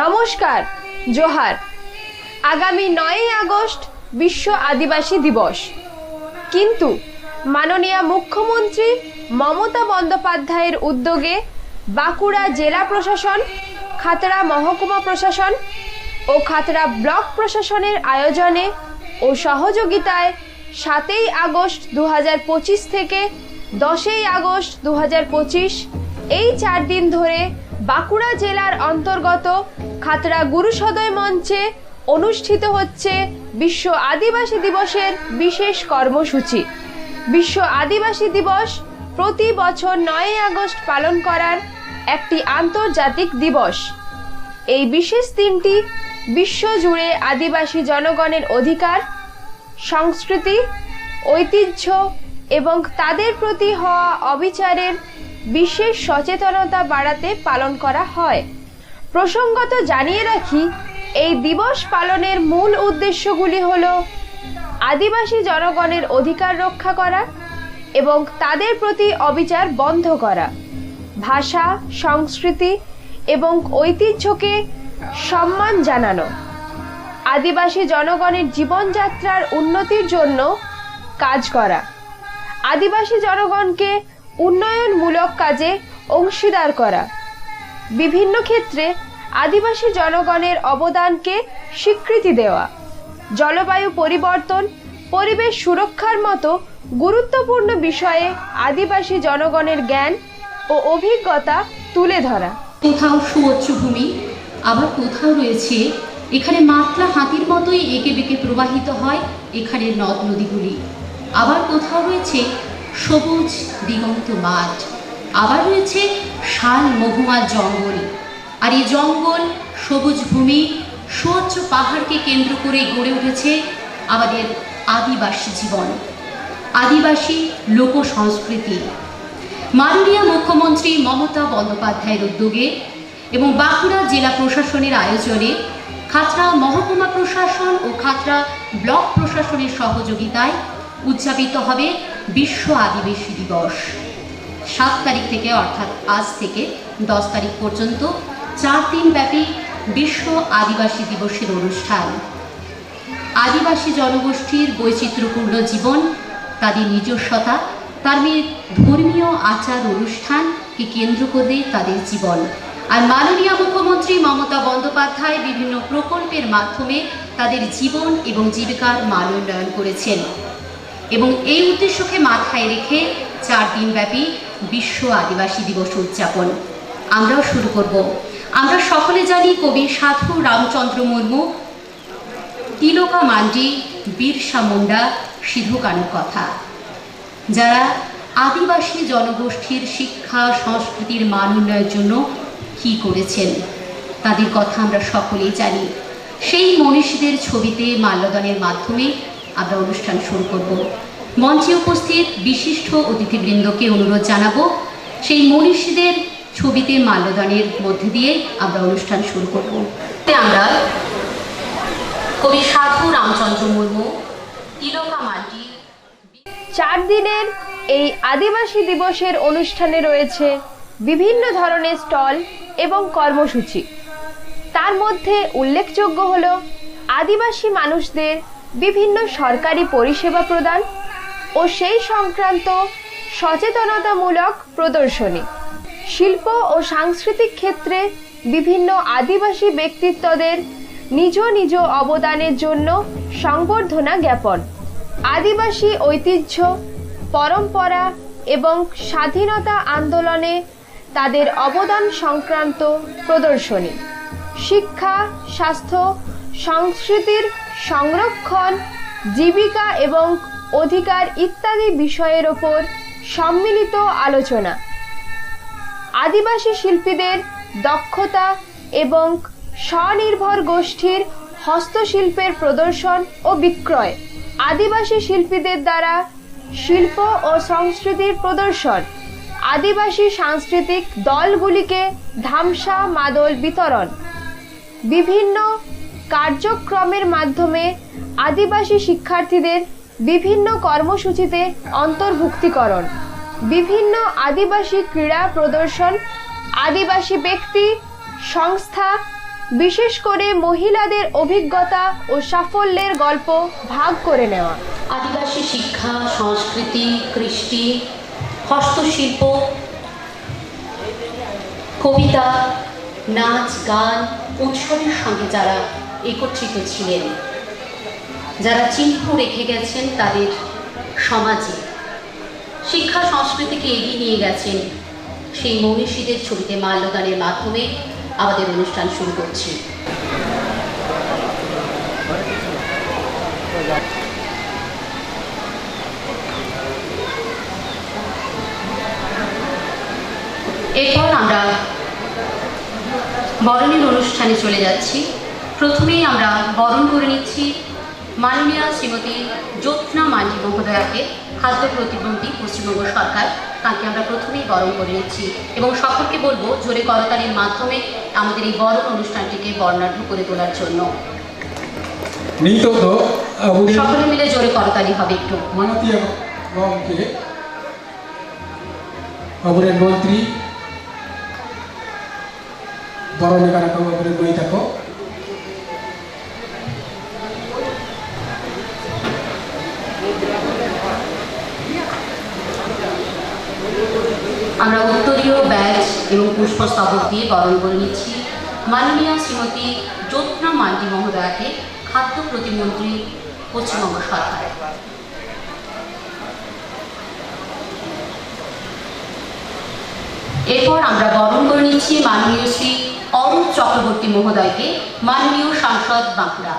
নমস্কার, জোহার। আগামী নয়ই আগস্ট বিশ্ব আদিবাসী দিবস। কিন্তু মাননীয় মুখ্যমন্ত্রী মমতা বন্দ্যোপাধ্যায়ের উদ্যোগে বাঁকুড়া জেলা প্রশাসন, খাতড়া মহকুমা প্রশাসন ও খাতড়া ব্লক প্রশাসনের আয়োজনে ও সহযোগিতায় সাতই আগস্ট দু হাজার পঁচিশ থেকে দশই আগস্ট দু হাজার পঁচিশ এই চার দিন ধরে বাঁকুড়া জেলার অন্তর্গত খাতড়া গুরুসদয় মঞ্চে অনুষ্ঠিত হচ্ছে বিশ্ব আদিবাসী দিবসের বিশেষ কর্মসূচি। বিশ্ব আদিবাসী দিবস প্রতি বছর নয়ই আগস্ট পালন করার একটি আন্তর্জাতিক দিবস। এই বিশেষ দিনটি বিশ্বজুড়ে আদিবাসী জনগণের অধিকার, সংস্কৃতি, ঐতিহ্য এবং তাদের প্রতি হওয়া অবিচারের বিশেষ সচেতনতা বাড়াতে পালন করা হয়। প্রসঙ্গত জানিয়ে রাখি, এই দিবস পালনের মূল উদ্দেশ্যগুলি হল আদিবাসী জনগণের অধিকার রক্ষা করা এবং তাদের প্রতি অবিচার বন্ধ করা। ভাষা, সংস্কৃতি এবং ঐতিহ্যকে সম্মান জানানো। আদিবাসী জনগণের জীবনযাত্রার উন্নতির জন্য কাজ করা। আদিবাসী জনগণকে উন্নয়নমূলক কাজে অংশীদার করা। বিভিন্ন ক্ষেত্রে আদিবাসী জনগণের অবদানকে স্বীকৃতি দেওয়া, জলবায়ু পরিবর্তন, পরিবেশ সুরক্ষার মতো গুরুত্বপূর্ণ বিষয়ে আদিবাসী জনগণের জ্ঞান ও অভিজ্ঞতা তুলে ধরা। কোথাও সুউচ্চ ভূমি, আবার কোথাও রয়েছে এখানে মাতলা হাতির মতোই এঁকে বেঁকে প্রবাহিত হয় এখানে নদ নদীগুলি। আবার কোথাও রয়েছে সবুজ, দিগন্ত মাঠ। আবার রয়েছে শাল মহুয়ার জঙ্গল। আর এই জঙ্গল, সবুজ ভূমি সুউচ্চ পাহাড়কে কেন্দ্র করে গড়ে উঠেছে আমাদের আদিবাসী জীবন। আদিবাসী লোক সংস্কৃতি মাননীয় মুখ্যমন্ত্রী মমতা বন্দ্যোপাধ্যায়ের উদ্যোগে এবং বাঁকুড়া জেলা প্রশাসনের আয়োজনে খাতড়া মহকুমা প্রশাসন ও খাতড়া ব্লক প্রশাসনের সহযোগিতায় উদযাপিত হবে বিশ্ব আদিবাসী দিবস। সাত তারিখ থেকে অর্থাৎ আজ থেকে দশ তারিখ পর্যন্ত চার দিন ব্যাপী বিশ্ব আদিবাসী দিবসের অনুষ্ঠান। আদিবাসী জনগোষ্ঠীর বৈচিত্র্যপূর্ণ জীবন, তাদের নিজস্বতা মেয়ে ধর্মীয় আচার অনুষ্ঠানকে কেন্দ্র করে তাদের জীবন। আর মাননীয় মুখ্যমন্ত্রী মমতা বন্দ্যোপাধ্যায় বিভিন্ন প্রকল্পের মাধ্যমে তাদের জীবন এবং জীবিকার মান উন্নয়ন করেছেন। এবং এই উদ্দেশ্যকে মাথায় রেখে চার দিনব্যাপী বিশ্ব আদিবাসী দিবস উদযাপন। আমরাও শুরু করব। আমরা সকলে জানি কবি সাধু রামচন্দ্র মুর্মু, তিলকা মান্ডি, বিরসা মুন্ডা, সিধু কানুর কথা যারা আদিবাসী জনগোষ্ঠীর শিক্ষা, সংস্কৃতির মান উন্নয়নের জন্য কি করেছেন, তাদের কথা আমরা সকলেই জানি। সেই মনীষীদের ছবিতে মাল্যদানের মাধ্যমে আমরা অনুষ্ঠান শুরু করব। মঞ্চে উপস্থিত বিশিষ্ট অতিথিবৃন্দকে অনুরোধ জানাব, সেই মনীষীদের ছবিতে মাল্যদানের মধ্যে দিয়ে আমরা অনুষ্ঠান শুরু করব। আমরা কবি সাধু রামচন্দ্র মুর্মু, তিলকা মান্ডি চার দিনের এই আদিবাসী দিবসের অনুষ্ঠানে রয়েছে বিভিন্ন ধরনের স্টল এবং কর্মসূচি। তার মধ্যে উল্লেখযোগ্য হল আদিবাসী মানুষদের বিভিন্ন সরকারি পরিষেবা প্রদান ও সেই সংক্রান্ত সচেতনতামূলক প্রদর্শনী। শিল্প ও সাংস্কৃতিক ক্ষেত্রে বিভিন্ন আদিবাসী ব্যক্তিত্বদের নিজ নিজ অবদানের জন্য সংবর্ধনা জ্ঞাপন। আদিবাসী ঐতিহ্য, পরম্পরা এবং স্বাধীনতা আন্দোলনে তাদের অবদান সংক্রান্ত প্রদর্শনী। শিক্ষা, স্বাস্থ্য, সংস্কৃতির সংরক্ষণ, জীবিকা এবং অধিকার ইত্যাদি বিষয়ের ওপর সম্মিলিত আলোচনা। আদিবাসী শিল্পীদের দক্ষতা এবং স্বনির্ভর গোষ্ঠীর হস্তশিল্পের প্রদর্শন ও বিক্রয় আদিবাসী শিল্পীদের দ্বারা শিল্প ও সংস্কৃতির প্রদর্শন আদিবাসী সাংস্কৃতিক দলগুলিকে ধামসা মাদল বিতরণ। বিভিন্ন কার্যক্রমের মাধ্যমে আদিবাসী শিক্ষার্থীদের বিভিন্ন কর্মসূচিতে অন্তর্ভুক্তিকরণ। বিভিন্ন আদিবাসী ক্রীড়া প্রদর্শন, আদিবাসী ব্যক্তি, সংস্থা, বিশেষ করে মহিলাদের অভিজ্ঞতা ও সাফল্যের গল্প ভাগ করে নেওয়া। আদিবাসী শিক্ষা, সংস্কৃতি, কৃষ্টি, হস্তশিল্প, কবিতা, নাচ, গান, উৎসবের সঙ্গে যারা একত্রিত ছিলেন। যারা চিহ্ন রেখে গেছেন তাদের সমাজে। শিক্ষা সংস্কৃতিকে এগিয়ে নিয়ে গেছেন সেই মনীষীদের ছবিতে মাল্যদানের মাধ্যমে আমাদের অনুষ্ঠান শুরু করছি। এরপর আমরা বরণের অনুষ্ঠানে চলে যাচ্ছি। প্রথমেই আমরা বরণ করে নিচ্ছি মাননীয়া শ্রীমতী জ্যোৎস্না মাঝি মহোদয়াকে খাদ্য প্রতিবন্ধী পশ্চিমবঙ্গ সরকার। তাকে আমরা প্রথমেই বরণ করে নিচ্ছি এবং সকলকে বলব জোরে করতালির মাধ্যমে আমাদের এই বরণ অনুষ্ঠানটিকে বর্ণাঢ্য করে তোলার জন্য। সকলে মিলে জোরে করতালি হবে একটু। মন্ত্রী বরণে কারা কবে বই থাকো আমরা উত্তরীয় ব্যাচ এবং পুষ্পস্তবক দিয়ে বরণ করে নিচ্ছি। মাননীয় শ্রীমতী জ্যোৎনা মান্ডি মহোদয়াকে খাদ্য প্রতিমন্ত্রী পশ্চিমবঙ্গ সরকার এরপর আমরা বরণ করে নিচ্ছি মাননীয় শ্রী অরূপ চক্রবর্তী মহোদয়কে, মাননীয় সাংসদ বাঁকুড়া।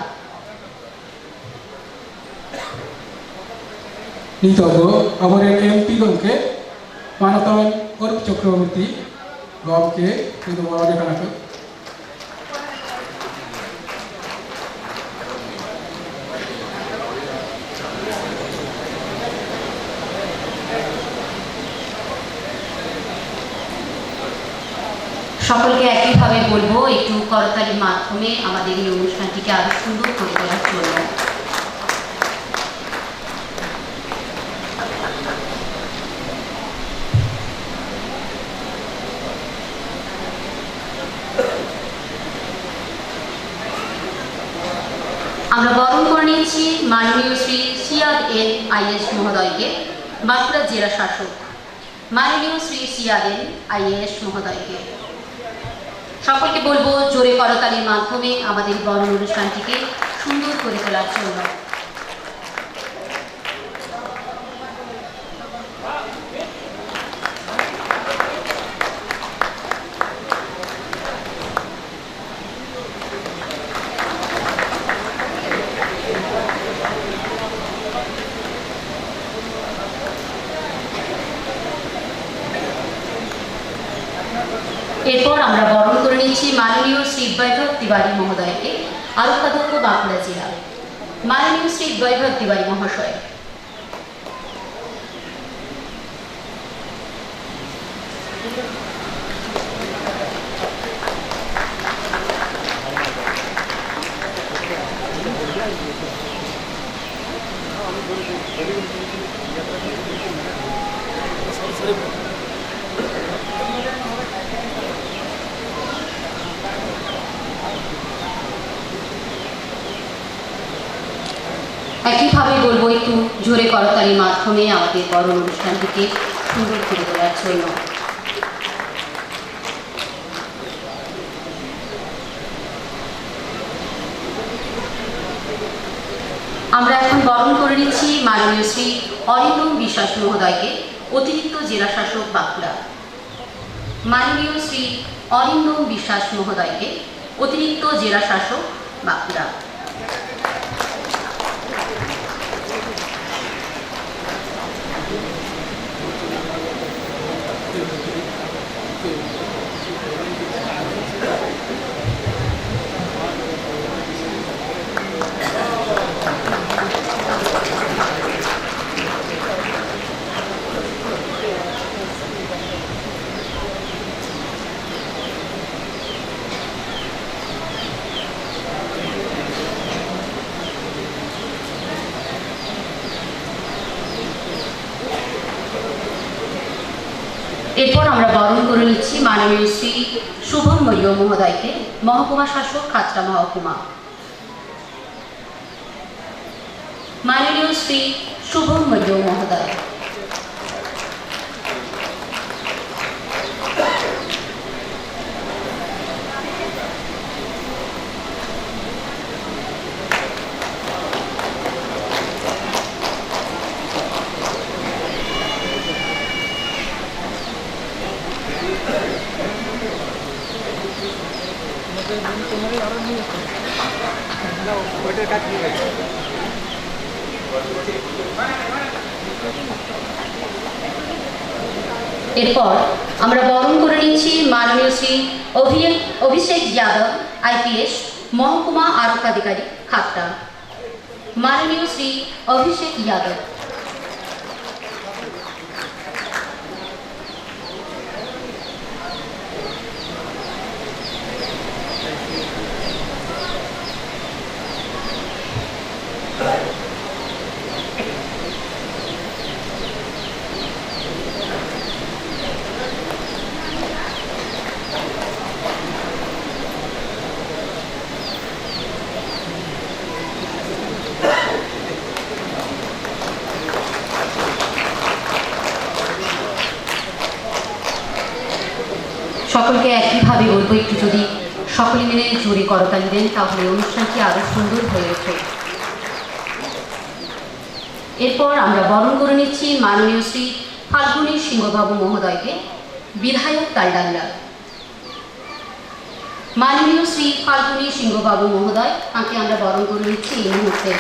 নিতজ্ঞ আমাদের এমপিগণকে মানতন অর্ক চক্রবর্তী গভকে কিন্তু বলা দেখানো সকলকে একইভাবে বলব, একটু করতালির মাধ্যমে আমাদের এই অনুষ্ঠানটিকে আরও সুন্দর করে তোলার জন্য। আমরা বরণ করে নিচ্ছি মাননীয় শ্রী সিয়াদ এন আইএস মহোদয়কে, বাঁকুড়া জেলা শাসক। মাননীয় শ্রী সিয়াদ এন আইএস মহোদয়কে। সকলকে বলব, জোরে করতালির মাধ্যমে আমাদের বরণ অনুষ্ঠানটিকে সুন্দর করে তোলার জন্য এরপর আমরা বরণ করে নিচ্ছি মাননীয় শ্রী বৈভব তিওয়ারি মহোদয়কে আরক্ষাধ্যক্ষ বাঁকুড়া জেলা। মাননীয় শ্রী বৈভব তিওয়ারি মহাশয়। একইভাবে বলব, একটু জোরে করতালির মাধ্যমে আমাদের বরণ অনুষ্ঠানটিকে সুন্দর করে তোলার জন্য। আমরা এখন বরণ করে নিচ্ছি মাননীয় শ্রী অরিন্দম বিশ্বাস মহোদয়কে, অতিরিক্ত জেলা শাসক বাঁকুড়া। মাননীয় শ্রী অরিন্দম বিশ্বাস মহোদয়কে, অতিরিক্ত জেলা শাসক বাঁকুড়া। এরপর আমরা বরণ করে নিচ্ছি মাননীয় শ্রী শুভম মৈয় মহোদয়কে, মহকুমা শাসক খাতড়া মহকুমা। মাননীয় শ্রী শুভম মৈয় মহোদয়। এরপর আমরা বরণ করে নিচ্ছি মাননীয় শ্রী অভি- অভিষেক যাদব আইপিএস মহকুমা আরক্ষাধিকারী খাতা মাননীয় শ্রী অভিষেক যাদব সকলকে একইভাবে বলব একটু যদি সকলে মিলে জুড়ি করতালি দেন তাহলে অনুষ্ঠানটি আরও সুন্দর হয়ে ওঠে? এরপর আমরা বরণ করে নিচ্ছি মাননীয় শ্রী ফাল্গুনী সিংহবাবু মহোদয়কে, বিধায়ক তালডাল্লা মাননীয় শ্রী ফাল্গুনী সিংহবাবু মহোদয়, তাকে আমরা বরণ করে নিচ্ছি এই মুহূর্তে।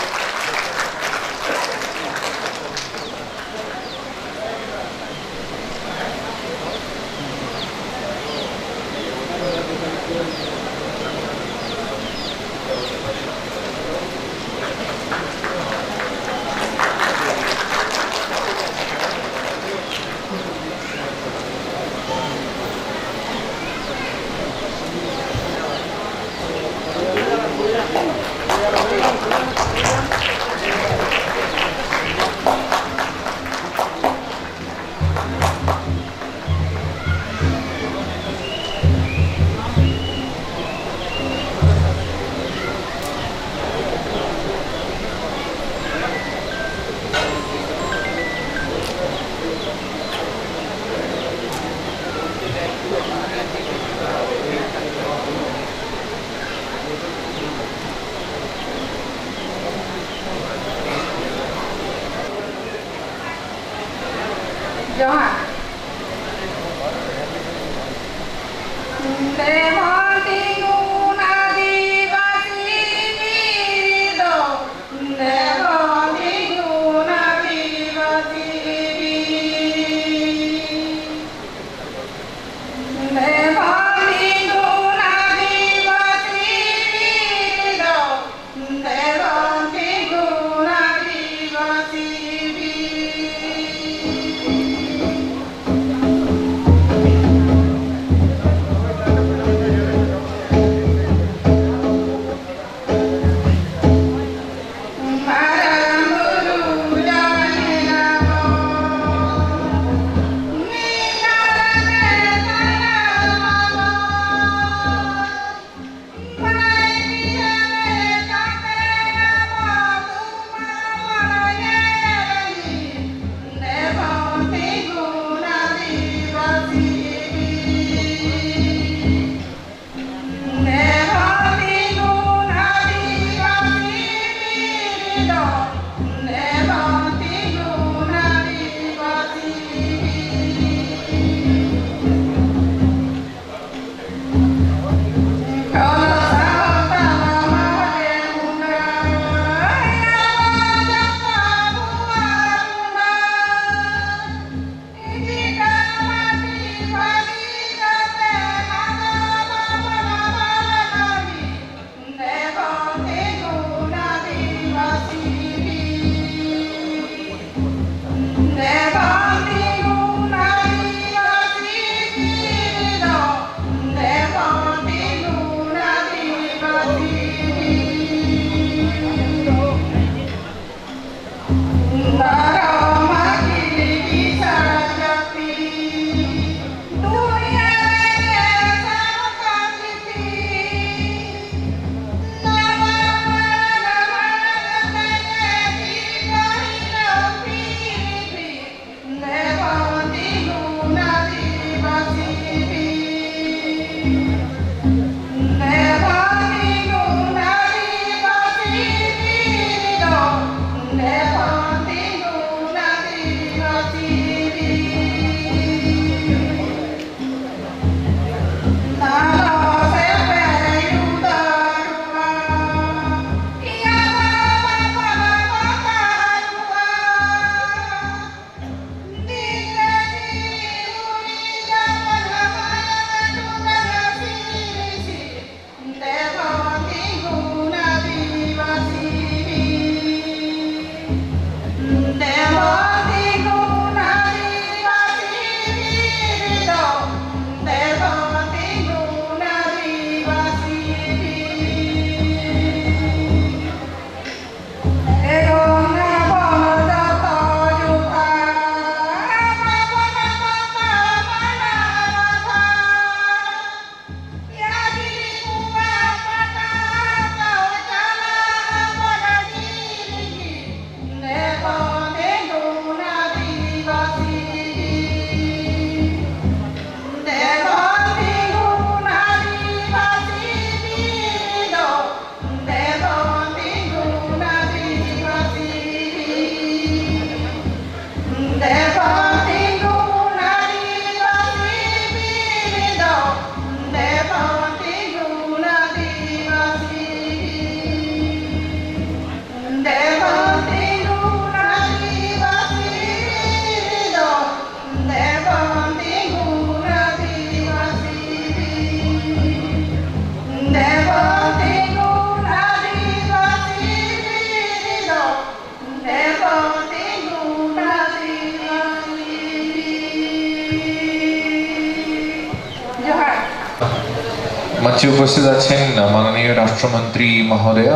উপস্থিত আছেন মাননীয় রাষ্ট্রমন্ত্রী মহোদয়া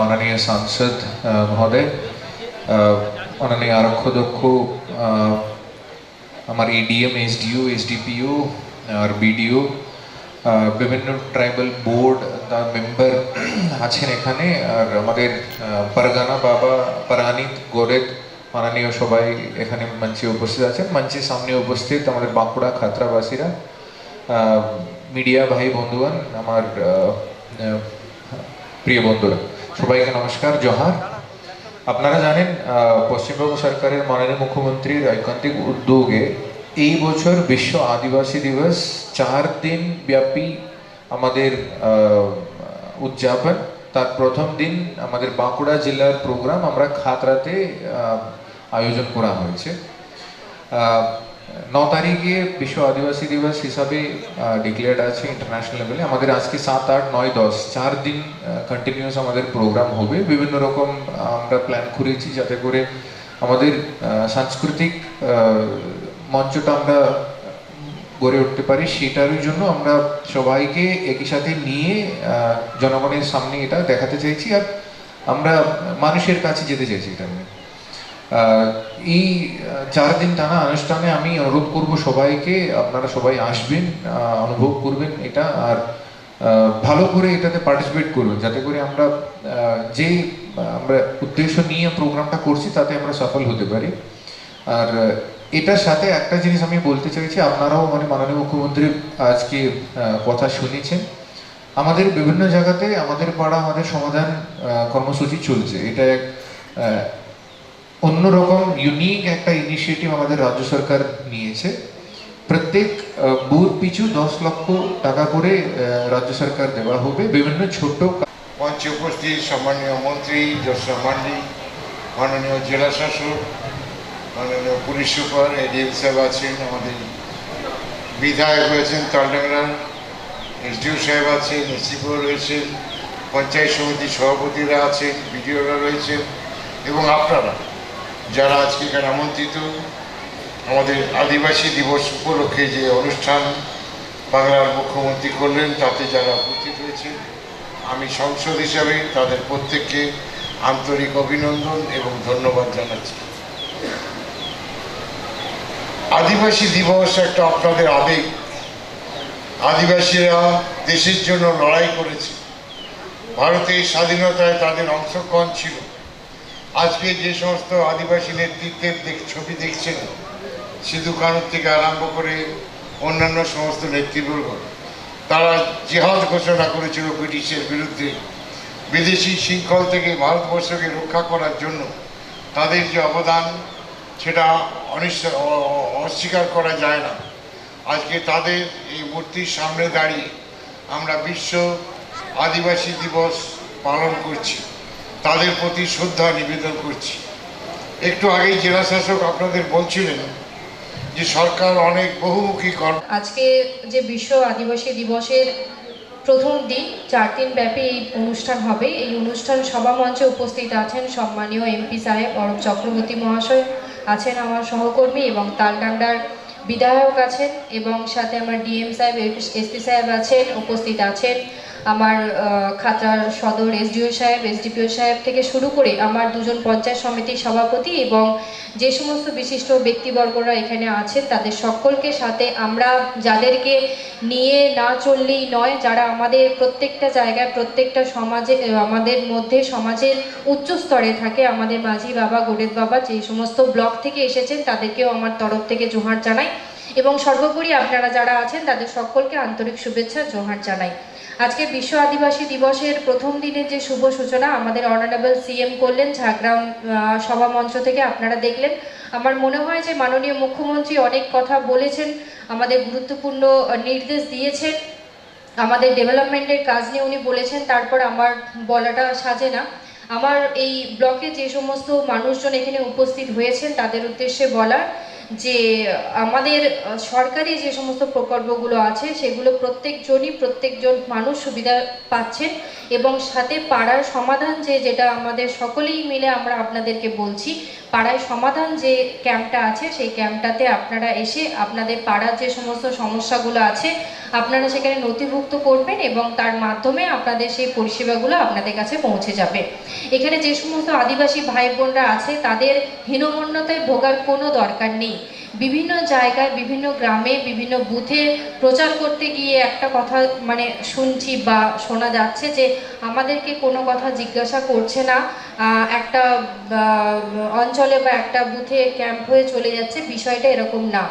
মাননীয় সাংসদ মহোদয় মাননীয় আরক্ষদক্ষ আমার এডিএম, এসডিও, এসডিপিও, আর বিডিও বিভিন্ন ট্রাইবাল বোর্ড তার মেম্বার আছেন এখানে, আর আমাদের পারগানা বাবা, পারানিত গোরেদ মাননীয় সবাই এখানে মঞ্চে উপস্থিত আছেন। মঞ্চের সামনে উপস্থিত আমাদের বাঁকুড়া খাতরাবাসীরা মিডিয়া ভাই বন্ধুগণ, আমার প্রিয় বন্ধুরা, সবাইকে নমস্কার, জোহার। আপনারা জানেন পশ্চিমবঙ্গ সরকারের মাননীয় মুখ্যমন্ত্রীর ঐকান্তিক উদ্যোগে এই বছর বিশ্ব আদিবাসী দিবস চার দিন ব্যাপী আমাদের উদযাপন। তার প্রথম দিন আমাদের বাঁকুড়া জেলার প্রোগ্রাম আমরা খাতরাতে আয়োজন করা হয়েছে। ন তারিখে বিশ্ব আদিবাসী দিবস হিসাবে ডিক্লেয়ার্ড আছে ইন্টারন্যাশনাল লেভেলে আমাদের আজকে সাত, আট, নয়, দশ, চার দিন কন্টিনিউয়াস আমাদের প্রোগ্রাম হবে। বিভিন্ন রকম আমরা প্ল্যান করেছি যাতে করে আমাদের সাংস্কৃতিক মঞ্চটা আমরা গড়ে উঠতে পারি। সেটার জন্য আমরা সবাইকে একই সাথে নিয়ে জনগণের সামনে এটা দেখাতে চাইছি। আর আমরা মানুষের কাছে যেতে চাইছি এটা নিয়ে। এই চার দিন টানা অনুষ্ঠানে আমি অনুরোধ করব সবাইকে, আপনারা সবাই আসবেন অনুভব করবেন এটা, আর ভালো করে এটাতে পার্টিসিপেট করবেন, যাতে করে আমরা যে, আমরা উদ্দেশ্য নিয়ে প্রোগ্রামটা করছি তাতে আমরা সফল হতে পারি। আর, এটার সাথে একটা জিনিস আমি বলতে চাইছি, আপনারাও মানে মাননীয় মুখ্যমন্ত্রী আজকে কথা শুনেছেন। আমাদের বিভিন্ন জায়গাতে আমাদের পাড়া আমাদের সমাধান কর্মসূচি চলছে। এটা এক অন্যরকম ইউনিক একটা ইনিশিয়েটিভ আমাদের রাজ্য সরকার নিয়েছে। প্রত্যেক বুথ পিছু দশ লক্ষ টাকা করে রাজ্য সরকার দেওয়া হবে। বিভিন্ন ছোট মঞ্চে উপস্থিত সম্মানীয় মন্ত্রী যশোর মান্ডি, মাননীয় জেলা শাসক, মাননীয় পুলিশ সুপার, এডিএম সাহেব আছেন, আমাদের বিধায়ক রয়েছেন তালডাংরার এসডিও সাহেব আছেন এসিপিও রয়েছেন, পঞ্চায়েত সমিতির সভাপতিরা আছেন, বিডিওরা রয়েছেন, এবং আপনারা। যারা আজকে এখানে আমন্ত্রিত, আমাদের আদিবাসী দিবস উপলক্ষে যে অনুষ্ঠান বাংলার মুখ্যমন্ত্রী করলেন, তাতে যারা উপস্থিত হয়েছেন, আমি সংসদ হিসাবে তাদের প্রত্যেককে আন্তরিক অভিনন্দন এবং ধন্যবাদ জানাচ্ছি। আদিবাসী দিবস একটা আপনাদের আবেগ। আদিবাসীরা দেশের জন্য লড়াই করেছে। ভারতের স্বাধীনতায় তাদের অংশগ্রহণ ছিল। আজকে যে সমস্ত আদিবাসী নেতৃত্বের ছবি দেখছেন সিধু কানুর থেকে আরম্ভ করে অন্যান্য সমস্ত নেতৃবর্গ, তারা জেহাদ ঘোষণা করেছিল ব্রিটিশের বিরুদ্ধে, বিদেশি শৃঙ্খল থেকে ভারতবর্ষকে রক্ষা করার জন্য তাদের যে অবদান, সেটা অস্বীকার করা যায় না। আজকে তাদের এই মূর্তির সামনে দাঁড়িয়ে আমরা বিশ্ব আদিবাসী দিবস পালন করছি। তাদের প্রতি শ্রদ্ধা নিবেদন করছি। একটু আগেই জেলা শাসক আপনাদের বলছিলেন যে সরকার অনেক বহুমুখী কর্ম আজকে যে বিশ্ব আদিবাসী দিবসের প্রথম দিন, চার দিন ব্যাপী এই অনুষ্ঠান হবে। এই অনুষ্ঠান সভা মঞ্চে উপস্থিত আছেন সম্মানীয় এমপি সাহেব অরূপ চক্রবর্তী মহাশয়, আছেন আমার সহকর্মী এবং তালডান্ডার বিধায়ক আছেন এবং সাথে আমার ডিএম সাহেব এসপি সাহেব আছেন, উপস্থিত আছেন আমার খাতার সদর এসডিও সাহেব এসডিপিও সাহেব থেকে শুরু করে আমার দুজন পঞ্চায়েত সমিতির সভাপতি এবং যে সমস্ত বিশিষ্ট ব্যক্তিবর্গরা এখানে আছেন তাদের সকলকে সাথে আমরা যাদেরকে নিয়ে না চললেই নয়, যারা আমাদের প্রত্যেকটা জায়গায়, প্রত্যেকটা সমাজে আমাদের মধ্যে সমাজের উচ্চ স্তরে থাকে, আমাদের মাঝি বাবা, গোরেদ বাবা, যে সমস্ত ব্লক থেকে এসেছেন, তাদেরকেও আমার তরফ থেকে জোহার জানাই এবং সর্বোপরি আপনারা যারা আছেন, তাদের সকলকে আন্তরিক শুভেচ্ছা, জোহার জানাই। আজকে বিশ্ব আদিবাসী দিবসের প্রথম দিনের যে শুভ সূচনা আমাদের অনারেবল সিএম করলেন ঝাড়গ্রাম সভা মঞ্চ থেকে আপনারা দেখলেন। আমার মনে হয় যে মাননীয় মুখ্যমন্ত্রী অনেক কথা বলেছেন, আমাদের গুরুত্বপূর্ণ নির্দেশ দিয়েছেন, আমাদের ডেভেলপমেন্টের কাজ নিয়ে উনি বলেছেন, তারপর আমার বলাটা সাজে না। আমার এই ব্লকে যে সমস্ত মানুষজন এখানে উপস্থিত হয়েছেন, তাদের উদ্দেশ্যে বলার যে আমাদের সরকারি যে সমস্ত প্রকল্পগুলো আছে, সেগুলো প্রত্যেকজনই প্রত্যেকজন মানুষ সুবিধা পাচ্ছেন এবং সাথে পাড়ার সমাধান যে, যেটা আমাদের সকলেই মিলে আমরা আপনাদেরকে বলছি পাড়ায় সমাধান যে ক্যাম্পটা আছে, সেই ক্যাম্পটাতে আপনারা এসে আপনাদের পাড়ার যে সমস্ত সমস্যাগুলো আছে, আপনারা সেখানে নথিভুক্ত করবেন এবং তার মাধ্যমে আপনাদের সেই পরিষেবাগুলো আপনাদের কাছে পৌঁছে যাবে। এখানে যে সমস্ত আদিবাসী ভাই বোনরা আছে, তাদের হীনমন্যতায় ভোগার কোনো দরকার নেই। বিভিন্ন জায়গায়, বিভিন্ন গ্রামে, বিভিন্ন বুথে প্রচার করতে গিয়ে একটা কথা মানে শুনছি বা শোনা যাচ্ছে যে আমাদেরকে কোনো কথা জিজ্ঞাসা করছে না। একটা অঞ্চলে বা একটা বুথে ক্যাম্প হয়ে চলে যাচ্ছে। বিষয়টা এরকম না।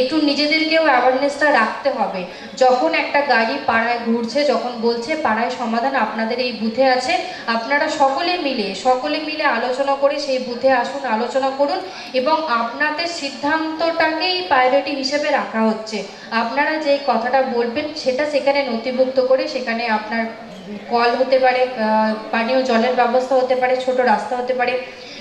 একটু নিজেদেরকেও অ্যাওয়ারনেসটা রাখতে হবে। যখন একটা গাড়ি পাড়ায় ঘুরছে, যখন বলছে পাড়ায় সমাধান আপনাদের এই বুথে আছে, আপনারা সকলে মিলে সকলে মিলে আলোচনা করে সেই বুথে আসুন, আলোচনা করুন এবং আপনাদের সিদ্ধান্তটাকেই প্রায়োরিটি হিসেবে রাখা হচ্ছে। আপনারা যে কথাটা বলবেন, সেটা সেখানে নথিভুক্ত করে সেখানে আপনার কল হতে পারে পানীয় জলের ব্যবস্থা হতে পারে, ছোট রাস্তা হতে পারে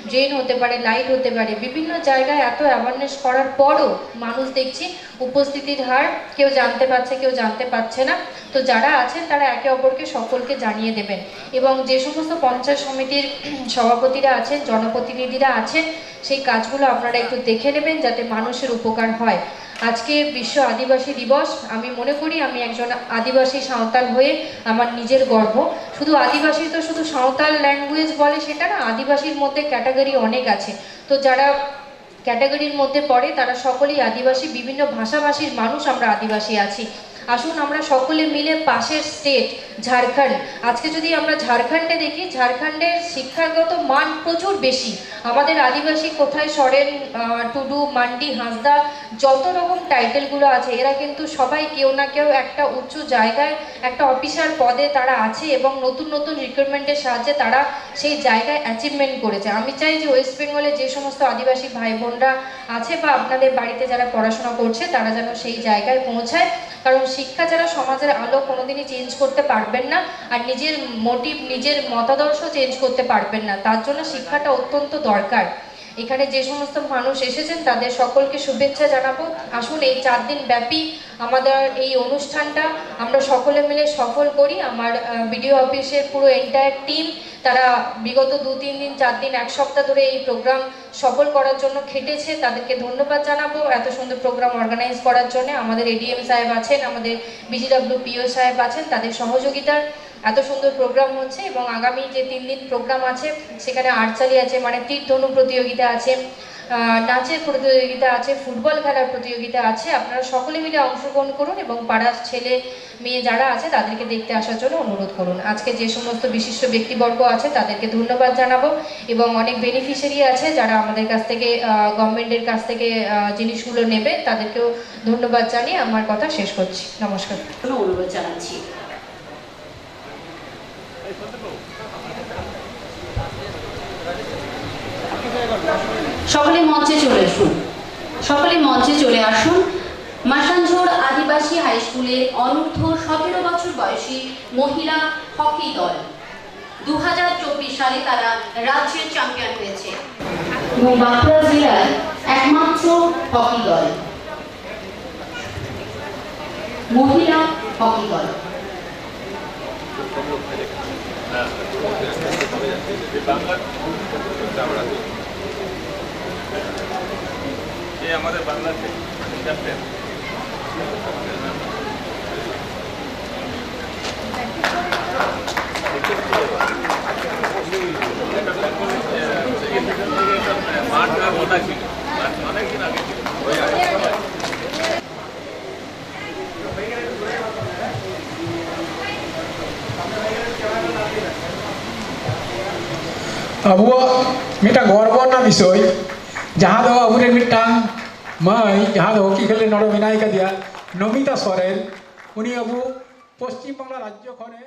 ড্রেন হতে পারে লাইট হতে পারে, বিভিন্ন জায়গায় এত অ্যাওয়ারনেস করার পরও মানুষ দেখছি উপস্থিতির হার কেউ জানতে পারছে, কেউ জানতে পারছে না। তো যারা আছেন তারা একে অপরকে সকলকে জানিয়ে দেবেন। এবং যে সমস্ত পঞ্চায়েত সমিতির সভাপতিরা আছেন, জনপ্রতিনিধিরা আছেন, সেই কাজগুলো আপনারা একটু দেখে নেবেন যাতে মানুষের উপকার হয়। আজকে বিশ্ব আদিবাসী দিবস। আমি মনে করি আমি একজন আদিবাসী সাঁওতাল হয়ে আমার নিজের গর্ব। শুধু আদিবাসী তো শুধু সাঁওতাল ল্যাঙ্গুয়েজ বলে সেটা না, আদিবাসীর মধ্যে ক্যাটাগরি অনেক আছে। তো যারা ক্যাটাগরির মধ্যে পড়ে, তারা সকলেই আদিবাসী। বিভিন্ন ভাষাভাষীর মানুষ আমরা আদিবাসী আছি। আসুন আমরা সকলে মিলে পাশের স্টেট ঝাড়খণ্ড। আজকে যদি আমরা ঝাড়খণ্ডে দেখি, ঝাড়খণ্ডের শিক্ষাগত মান প্রচুর বেশি। আমাদের আদিবাসী কোথায় সরেন টুডু, মান্ডি, হাঁসদা, যত রকম টাইটেলগুলো আছে, এরা কিন্তু সবাই কেউ না কেউ একটা উচ্চ জায়গায়, একটা অফিসার পদে তারা আছে এবং নতুন নতুন রিক্রুটমেন্টের সাহায্যে তারা সেই জায়গায় অ্যাচিভমেন্ট করেছে। আমি চাই যে ওয়েস্ট বেঙ্গলে যে সমস্ত আদিবাসী ভাই বোনরা আছে বা আপনাদের বাড়িতে যারা পড়াশোনা করছে, তারা যেন সেই জায়গায় পৌঁছায়। কারণ শিক্ষা ছাড়া সমাজের আলো কোনোদিনই চেঞ্জ করতে পারবেন না আর নিজের মোটিভ নিজের মতাদর্শ চেঞ্জ করতে পারবেন না। তার জন্য শিক্ষাটা অত্যন্ত দরকার। এখানে যে সমস্ত মানুষ এসেছেন, তাদের সকলকে শুভেচ্ছা জানাব। আসুন, এই চার দিন ব্যাপী আমাদের এই অনুষ্ঠানটা আমরা সকলে মিলে সফল করি। আমার বিডিও অফিসের পুরো এন্টায়ার টিম তারা বিগত দু, তিন দিন, চার দিন, এক সপ্তাহ ধরে এই প্রোগ্রাম সফল করার জন্য খেটেছে। তাদেরকে ধন্যবাদ জানাব এত সুন্দর প্রোগ্রাম অর্গানাইজ করার জন্য। আমাদের এডিএম সাহেব আছেন, আমাদের বিজিডব্লিউ পিও সাহেব আছেন, তাদের সহযোগিতার এত সুন্দর প্রোগ্রাম হচ্ছে এবং আগামী যে তিন দিন প্রোগ্রাম আছে, সেখানে আর্চারি আছে মানে তীর ধনু প্রতিযোগিতা আছে নাচের প্রতিযোগিতা আছে, ফুটবল খেলার প্রতিযোগিতা আছে। আপনারা সকলে মিলে অংশগ্রহণ করুন এবং পাড়ার ছেলে মেয়ে যারা আছে, তাদেরকে দেখতে আসার জন্য অনুরোধ করুন। আজকে যে সমস্ত বিশিষ্ট ব্যক্তিবর্গ আছে, তাদেরকে ধন্যবাদ জানাব এবং অনেক বেনিফিশিয়ারি আছে যারা আমাদের কাছ থেকে গভর্নমেন্টের কাছ থেকে জিনিসগুলো নেবে, তাদেরকেও ধন্যবাদ জানিয়ে আমার কথা শেষ করছি। নমস্কার। অনুরোধ জানাচ্ছি? সকলে মঞ্চে চলে আসুন। সকলে মঞ্চে চলে আসুন। মাসানঝোড় আদিবাসী হাই স্কুলের অনূর্ধ্ব সতেরো বছর বয়সী মহিলা হকি দল। দু হাজার চব্বিশ সালে তারা রাজ্যের চ্যাম্পিয়ন হয়েছে। এবং বাঁকুড়া জেলার একমাত্র হকি দল। মহিলা হকি দল। কম লোক ফেলে হ্যাঁ বাংলার মাঠটা এই আমাদের বাংলার ক্যাপ্টেন মাঠ অনেক দিন আগে ᱟᱵᱚᱣᱟᱜ ᱢᱤᱫᱴᱟᱝ ᱜᱚᱨᱵᱚ ᱨᱮᱱᱟᱜ ᱵᱤᱥᱚᱭ ᱡᱟᱦᱟᱸ ᱫᱚ ᱟᱵᱚᱨᱮᱱ ᱢᱤᱫᱴᱟᱝ ᱢᱟᱹᱭ ᱡᱟᱦᱟᱸ ᱫᱚ ᱦᱚᱠᱤ ᱠᱷᱮᱞ ᱨᱮ ᱱᱚᱰᱮ ᱢᱮᱱᱟᱭ ᱠᱟᱫᱮᱭᱟ ᱱᱚᱢᱤᱛᱟ ᱥᱚᱨᱮᱱ ᱩᱱᱤ ᱟᱵᱚ ᱯᱚᱥᱪᱤᱢ ᱵᱟᱝᱞᱟ ᱨᱟᱡᱽᱡᱚ ᱠᱷᱚᱱᱮ